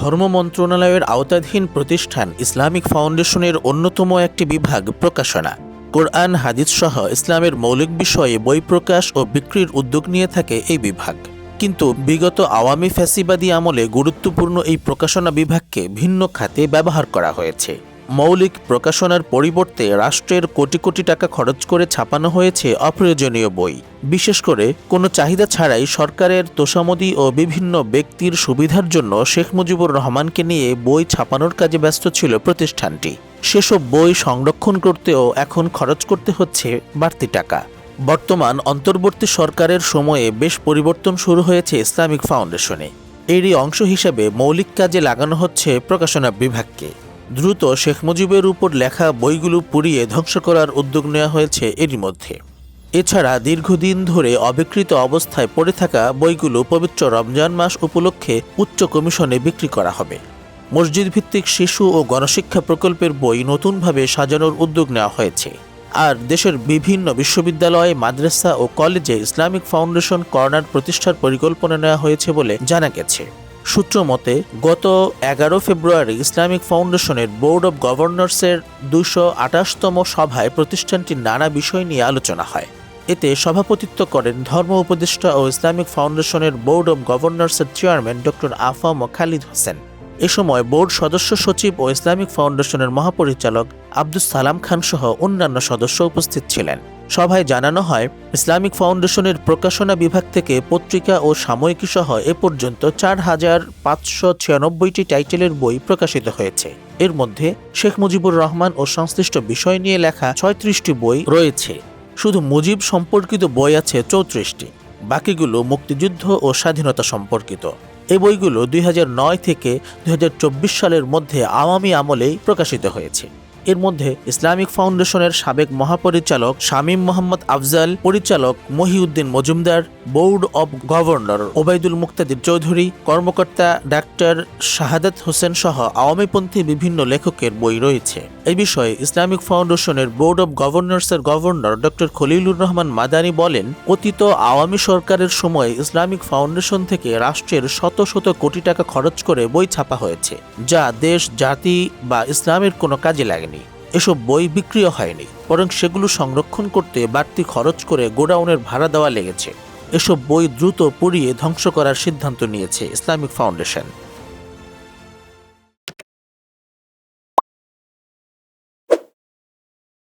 ধর্ম মন্ত্রণালয়ের আওতাধীন প্রতিষ্ঠান ইসলামিক ফাউন্ডেশনের অন্যতম একটি বিভাগ প্রকাশনা। কোরআন, হাদিস সহ ইসলামের মৌলিক বিষয়ে বই প্রকাশ ও বিক্রির উদ্যোগ নিয়ে থাকে এই বিভাগ। কিন্তু বিগত আওয়ামী ফ্যাসিবাদী আমলে গুরুত্বপূর্ণ এই প্রকাশনা বিভাগকে ভিন্ন খাতে ব্যবহার করা হয়েছে। মৌলিক প্রকাশনার পরিবর্তে রাষ্ট্রের কোটি কোটি টাকা খরচ করে ছাপানো হয়েছে অপ্রয়োজনীয় বই। বিশেষ করে, কোনো চাহিদা ছাড়াই সরকারের তোষামদি ও বিভিন্ন ব্যক্তির সুবিধার জন্য শেখ মুজিবুর রহমানকে নিয়ে বই ছাপানোর কাজে ব্যস্ত ছিল প্রতিষ্ঠানটি। সেসব বই সংরক্ষণ করতেও এখন খরচ করতে হচ্ছে বাড়তি টাকা। বর্তমান অন্তর্বর্তী সরকারের সময়ে বেশ পরিবর্তন শুরু হয়েছে ইসলামিক ফাউন্ডেশনে। এরই অংশ হিসেবে মৌলিক কাজে লাগানো হচ্ছে প্রকাশনা বিভাগকে। দ্রুত শেখ মুজিবের উপর লেখা বইগুলো পুড়িয়ে ধ্বংস করার উদ্যোগ নেওয়া হয়েছে এরই মধ্যে। এছাড়া দীর্ঘদিন ধরে অবিকৃত অবস্থায় পড়ে থাকা বইগুলো পবিত্র রমজান মাস উপলক্ষে উচ্চ কমিশনে বিক্রি করা হবে। মসজিদ ভিত্তিক শিশু ও গণশিক্ষা প্রকল্পের বই নতুনভাবে সাজানোর উদ্যোগ নেওয়া হয়েছে। আর দেশের বিভিন্ন বিশ্ববিদ্যালয়ে, মাদ্রাসা ও কলেজে ইসলামিক ফাউন্ডেশন কর্নার প্রতিষ্ঠার পরিকল্পনা নেওয়া হয়েছে বলে জানা গেছে। সূত্র মতে, গত এগারো ফেব্রুয়ারি ইসলামিক ফাউন্ডেশনের বোর্ড অব গভর্নর্সের দুশো আঠাশতম সভায় প্রতিষ্ঠানটির নানা বিষয় নিয়ে আলোচনা হয়। এতে সভাপতিত্ব করেন ধর্ম উপদেষ্টা ও ইসলামিক ফাউন্ডেশনের বোর্ড অব গভর্নর্সের চেয়ারম্যান ডক্টর আফাম খালিদ হোসেন। এ সময় বোর্ড সদস্য সচিব ও ইসলামিক ফাউন্ডেশনের মহাপরিচালক আব্দুস সালাম খান সহ অন্যান্য সদস্য উপস্থিত ছিলেন। সভায় জানানো হয়, ইসলামিক ফাউন্ডেশনের প্রকাশনা বিভাগ থেকে পত্রিকা ও সাময়িকী সহ এ পর্যন্ত চার হাজার পাঁচশো ছিয়ানব্বইটি টাইটেলের বই প্রকাশিত হয়েছে। এর মধ্যে শেখ মুজিবুর রহমান ও সংশ্লিষ্ট বিষয় নিয়ে লেখা ছয়ত্রিশটি বই রয়েছে। শুধু মুজিব সম্পর্কিত বই আছে চৌত্রিশটি। বাকিগুলো মুক্তিযুদ্ধ ও স্বাধীনতা সম্পর্কিত। এই বইগুলো দুই হাজার নয় থেকে দুই হাজার চব্বিশ সালের মধ্যে আওয়ামী আমলেই প্রকাশিত হয়েছে। এর মধ্যে ইসলামিক ফাউন্ডেশনের সাবেক মহাপরিচালক শামীম মোহাম্মদ আফজাল, পরিচালক Mohiuddin Majumdar, board of governor Obaidul Muktadir Chowdhury, কর্মকর্তা ডাক্তার শাহাদাত হোসেন সহ আওয়ামীপন্থী বিভিন্ন লেখকের বই রয়েছে। এই বিষয়ে ইসলামিক ফাউন্ডেশনের বোর্ড অব গভর্নর্সের গভর্নর ডক্টর খলিলুর রহমান মাদানি বলেন অতীত আওয়ামী সরকারের সময় ইসলামিক ফাউন্ডেশন থেকে রাষ্ট্রের শত শত কোটি টাকা খরচ করে বই ছাপা হয়েছে, যা দেশ, জাতি বা ইসলামের কোনো কাজে লাগেনি। এসব বই বিক্রিও হয়নি, বরং সেগুলো সংরক্ষণ করতে বাড়তি খরচ করে গোডাউনের ভাড়া দেওয়া লেগেছে। এসব বই দ্রুত পুড়িয়ে ধ্বংস করার সিদ্ধান্ত নিয়েছে ইসলামিক ফাউন্ডেশন।